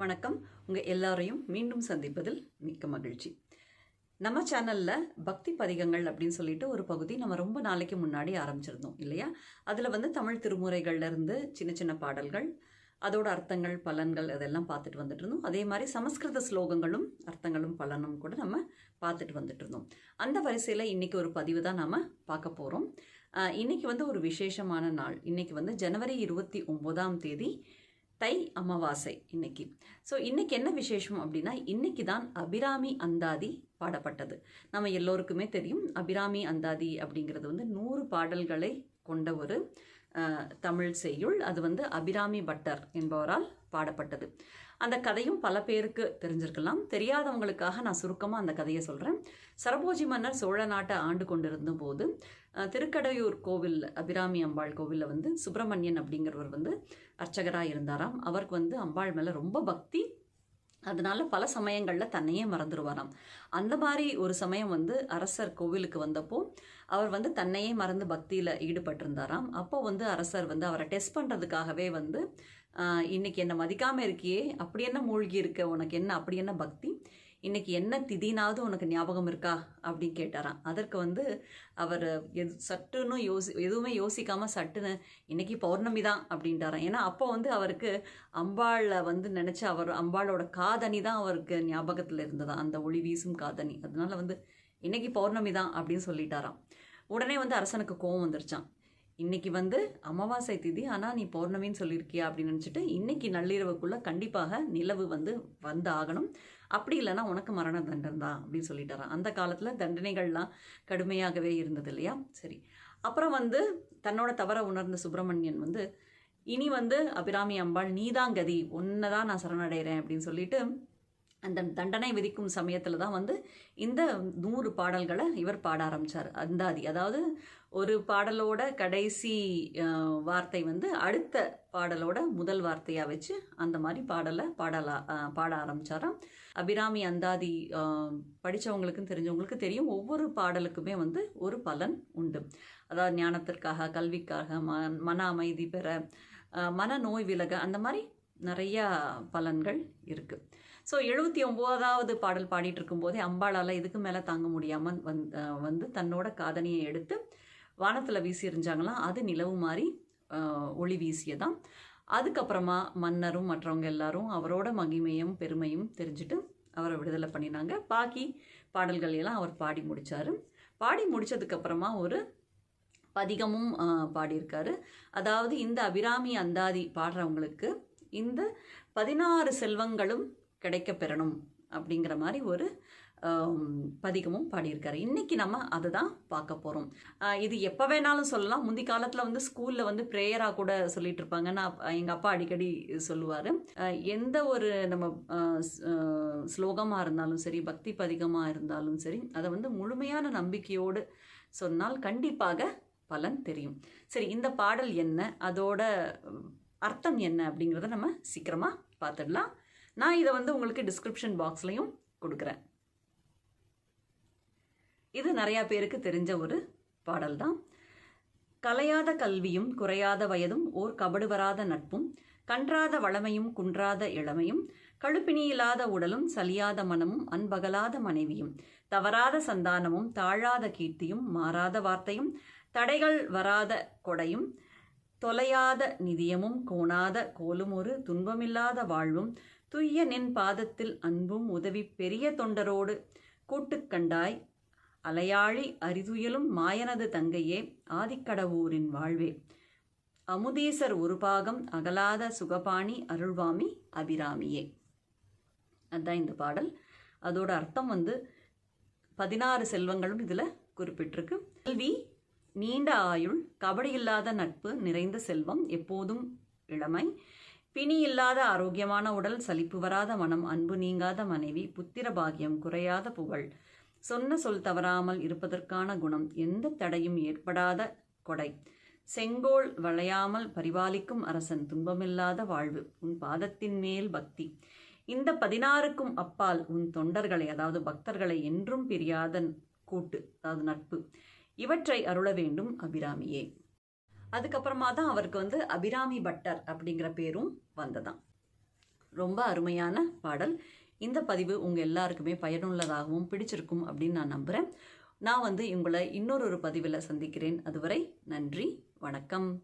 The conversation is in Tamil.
வணக்கம். உங்கள் எல்லாரையும் மீண்டும் சந்திப்பதில் மிக்க மகிழ்ச்சி. நம்ம சேனலில் பக்தி பதிகங்கள் அப்படின்னு சொல்லிட்டு ஒரு பகுதி நம்ம ரொம்ப நாளைக்கு முன்னாடி ஆரம்பிச்சிருந்தோம் இல்லையா? அதில் வந்து தமிழ் திருமுறைகள்லேருந்து சின்ன சின்ன பாடல்கள் அதோட அர்த்தங்கள் பலன்கள் அதெல்லாம் பார்த்துட்டு வந்துட்டு இருந்தோம். அதே மாதிரி சமஸ்கிருத ஸ்லோகங்களும் அர்த்தங்களும் பலனும் கூட நம்ம பார்த்துட்டு வந்துட்டு இருந்தோம். அந்த வரிசையில் இன்றைக்கி ஒரு பதிவு தான் நாம் பார்க்க போகிறோம் இன்றைக்கி வந்து ஒரு விசேஷமான நாள். இன்றைக்கி வந்து ஜனவரி இருபத்தி ஒம்போதாம் தேதி தை அமாவாசை இன்னைக்கு. ஸோ இன்னைக்கு என்ன விசேஷம் அப்படின்னா இன்னைக்கு தான் அபிராமி அந்தாதி பாடப்பட்டது. நம்ம எல்லோருக்குமே தெரியும் அபிராமி அந்தாதி அப்படிங்கிறது வந்து நூறு பாடல்களை கொண்ட ஒரு தமிழ் செய்யுள். அது வந்து அபிராமி பட்டர் என்பவரால் பாடப்பட்டது. அந்த கதையும் பல பேருக்கு தெரிஞ்சிருக்கலாம். தெரியாதவங்களுக்காக நான் சுருக்கமாக அந்த கதையை சொல்கிறேன் சரபோஜி மன்னர் சோழ நாட்டை ஆண்டு கொண்டிருந்த போது திருக்கடையூர் கோவில் அபிராமி அம்பாள் கோவிலில் வந்து சுப்பிரமணியன் அப்படிங்கிறவர் வந்து அர்ச்சகராக இருந்தாராம். அவருக்கு வந்து அம்பாள் மேலே ரொம்ப பக்தி. அதனால பல சமயங்களில் தன்னையே மறந்துடுவாராம் அந்த மாதிரி ஒரு சமயம் வந்து அரசர் கோவிலுக்கு வந்தப்போ அவர் வந்து தன்னையே மறந்து பக்தியில் ஈடுபட்டிருந்தாராம். அப்போ வந்து அரசர் வந்து அவரை டெஸ்ட் பண்ணுறதுக்காகவே வந்து இன்னைக்கு என்ன மதிக்காமல் இருக்கியே? அப்படி என்ன மூழ்கி இருக்க? உனக்கு என்ன? அப்படி என்ன பக்தி? இன்னைக்கு என்ன திதினாவது உனக்கு ஞாபகம் இருக்கா? அப்படின்னு கேட்டாராம். அதற்கு வந்து அவர் எது சட்டுன்னு யோசி எதுவுமே யோசிக்காம சட்டுன்னு இன்னைக்கு பௌர்ணமி தான் அப்படின்ட்டாராம் ஏன்னா அப்போ வந்து அவருக்கு அம்பாளை வந்து நினச்சி அவர் அம்பாளோட காதணி தான் அவருக்கு ஞாபகத்தில் இருந்ததா? அந்த ஒளி வீசும் காதணி. அதனால வந்து இன்னைக்கு பௌர்ணமி தான் அப்படின்னு சொல்லிட்டாராம். உடனே வந்து அரசனுக்கு கோவம் வந்துருச்சான் இன்னைக்கு வந்து அமாவாசை திதி ஆனால் நீ பௌர்ணமின்னு சொல்லியிருக்கியா அப்படின்னு நினச்சிட்டு இன்னைக்கு நள்ளிரவுக்குள்ளே கண்டிப்பாக நிலவு வந்து வந்து ஆகணும். அப்படி இல்லைன்னா உனக்கு மரண தண்டனை தான் அப்படின்னு சொல்லிட்டாரான் அந்த காலத்தில் தண்டனைகள்லாம் கடுமையாகவே இருந்தது இல்லையா? சரி. அப்புறம் வந்து தன்னோட தவற உணர்ந்த சுப்பிரமணியன் வந்து இனி வந்து அபிராமி அம்பாள் நீதான் கதி தான் நான் சரணடைகிறேன் அப்படின்னு சொல்லிட்டு அந்த தண்டனை விதிக்கும் சமயத்தில் தான் வந்து இந்த நூறு பாடல்களை இவர் பாட ஆரம்பித்தார் அந்தாதி. அதாவது ஒரு பாடலோட கடைசி வார்த்தை வந்து அடுத்த பாடலோட முதல் வார்த்தையாக வச்சு அந்த மாதிரி பாடலை பாடலா பாட ஆரம்பித்தாராம் அபிராமி அந்தாதி படித்தவங்களுக்கும் தெரிஞ்சவங்களுக்கு தெரியும். ஒவ்வொரு பாடலுக்குமே வந்து ஒரு பலன் உண்டு. அதாவது ஞானத்திற்காக கல்விக்காக ம மன அமைதி பெற மன நோய் விலக அந்த மாதிரி நிறையா பலன்கள் இருக்குது ஸோ எழுபத்தி ஒம்போதாவது பாடல் பாடிட்டு இருக்கும்போதே அம்பாளால் இதுக்கு மேலே தாங்க முடியாமல் வந் வந்து தன்னோட காதணியை எடுத்து வானத்தில் வீசி எறிஞ்சாங்களாம் அது நிலவு மாதிரி ஒளி வீசியதான் அதுக்கப்புறமா மன்னரும் மற்றவங்க எல்லாரும் அவரோட மகிமையும் பெருமையும் தெரிஞ்சுட்டு அவரை விடுதலை பண்ணினாங்க. பாக்கி பாடல்கள் எல்லாம் அவர் பாடி முடித்தார் பாடி முடிச்சதுக்கப்புறமா ஒரு பதிகமும் பாடியிருக்காரு. அதாவது இந்த அபிராமி அந்தாதி பாடுறவங்களுக்கு இந்த பதினாறு செல்வங்களும் கிடைக்க பெறணும் அப்படிங்கிற மாதிரி ஒரு பதிகமும் பாடியிருக்காரு. இன்னைக்கு நம்ம அதை தான் பார்க்க போகிறோம் இது எப்போ வேணாலும் சொல்லலாம். முந்தி காலத்தில் வந்து ஸ்கூலில் வந்து ப்ரேயராக கூட சொல்லிட்டு இருப்பாங்க. நான் எங்கள் அப்பா அடிக்கடி சொல்லுவார். எந்த ஒரு நம்ம ஸ்லோகமாக இருந்தாலும் சரி பக்தி பதிகமாக இருந்தாலும் சரி அதை வந்து முழுமையான நம்பிக்கையோடு சொன்னால் கண்டிப்பாக பலன் தெரியும். சரி இந்த பாடல் என்ன? அதோட அர்த்தம் என்ன அப்படிங்கிறத நம்ம சீக்கிரமாக பார்த்துடலாம். நான் இதை வந்து உங்களுக்கு டிஸ்கிரிப்ஷன் பாக்ஸ்லையும் கொடுக்குறேன். இது நிறையா பேருக்கு தெரிஞ்ச ஒரு பாடல் தான். கலையாத கல்வியும் குறையாத வயதும் ஓர் கபடு வராத நட்பும் கன்றாத வளமையும் குன்றாத இளமையும் கழுப்பினியில்லாத உடலும் சலியாத மனமும் அன்பகலாத மனைவியும் தவறாத சந்தானமும் தாழாத கீர்த்தியும் மாறாத வார்த்தையும் தடைகள் வராத கொடையும் தொலையாத நிதியமும் கோணாத கோலும் ஒரு துன்பமில்லாத வாழ்வும் துய்ய நின் பாதத்தில் அன்பும் உதவி பெரிய தொண்டரோடு கூட்டுக் கண்டாய். அலையாழி அரிதுயலும் மாயனது தங்கையே ஆதிக்கடவூரின் வாழ்வே. அமுதீசர் ஒரு பாகம் அகலாத சுகபாணி அருள்வாமி அபிராமியே. அதுதான் இந்த பாடல். அதோட அர்த்தம் வந்து பதினாறு செல்வங்களும் இதில் குறிப்பிட்டிருக்கு. கல்வி நீண்ட ஆயுள் கபடி இல்லாத நட்பு நிறைந்த செல்வம் எப்போதும் இளமை. பிணி இல்லாத ஆரோக்கியமான உடல் சலிப்பு வராத மனம் அன்பு நீங்காத மனைவி புத்திர பாகியம் குறையாத புகழ். சொன்ன சொல் தவறாமல் இருப்பதற்கான குணம் எந்த தடையும் ஏற்படாத கொடை. செங்கோல் வளையாமல் பரிபாலிக்கும் அரசன் துன்பமில்லாத வாழ்வு. உன் பாதத்தின் மேல் பக்தி. இந்த பதினாறுக்கும் அப்பால் உன் தொண்டர்களை அதாவது பக்தர்களை என்றும் பிரியாத கூட்டு அதாவது நட்பு. இவற்றை அருள வேண்டும் அபிராமியே. அதுக்கப்புறமா தான் அவருக்கு வந்து அபிராமி பட்டர் அப்படிங்கிற பேரும் வந்ததாம். ரொம்ப அருமையான பாடல். இந்த பதிவு உங்கள் எல்லாருக்குமே பயனுள்ளதாகவும் பிடிச்சிருக்கும் அப்படின்னு நான் நம்புகிறேன் நான் வந்து உங்களை இன்னொரு ஒரு பதிவில் சந்திக்கிறேன். அதுவரை நன்றி வணக்கம்.